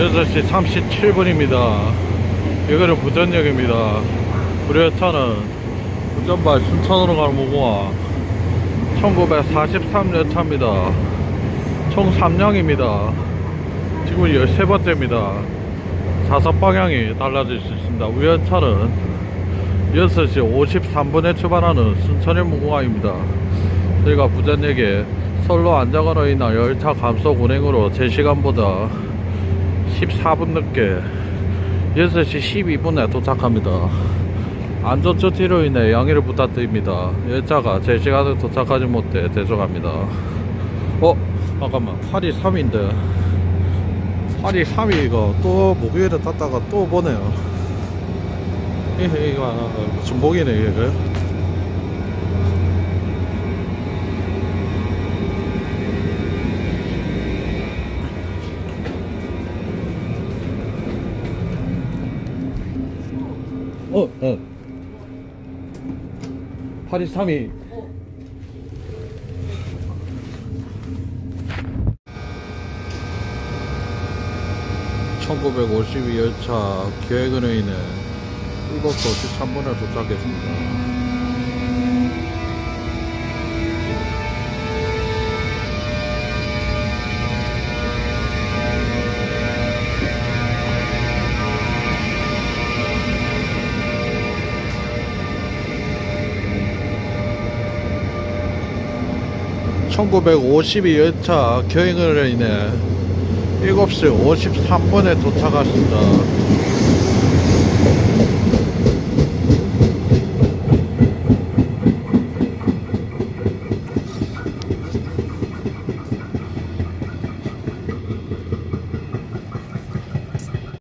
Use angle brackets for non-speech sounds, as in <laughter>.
6시 37분입니다. 여기는 부전역입니다. 우리 차는 부전발 순천으로 가는 무궁화 1943년 차입니다. 총 3량입니다. 지금 13번째입니다. 좌석 방향이 달라질 수 있습니다. 우연 차는 6시 53분에 출발하는 순천의 무궁화입니다. 저희가 부전역에 선로 안정으로 인한 열차 감속 운행으로 제 시간보다 14분 늦게 6시 12분에 도착합니다. 안전조 치로 인해 양해를 부탁드립니다. 열차가 제 시간에 도착하지 못해 죄송합니다. 어? 잠깐만 8이 3인데 8이 3위가 또 목요일에 탔다가 또 보네요. <laughs> 이거 중복이네 이게. 어, 어. 8이 3위. (1952) 열차 인해 7시 53분에 도착했습니다. (1952) 열차 계획으로 인해 7시 53분에 도착했습니다.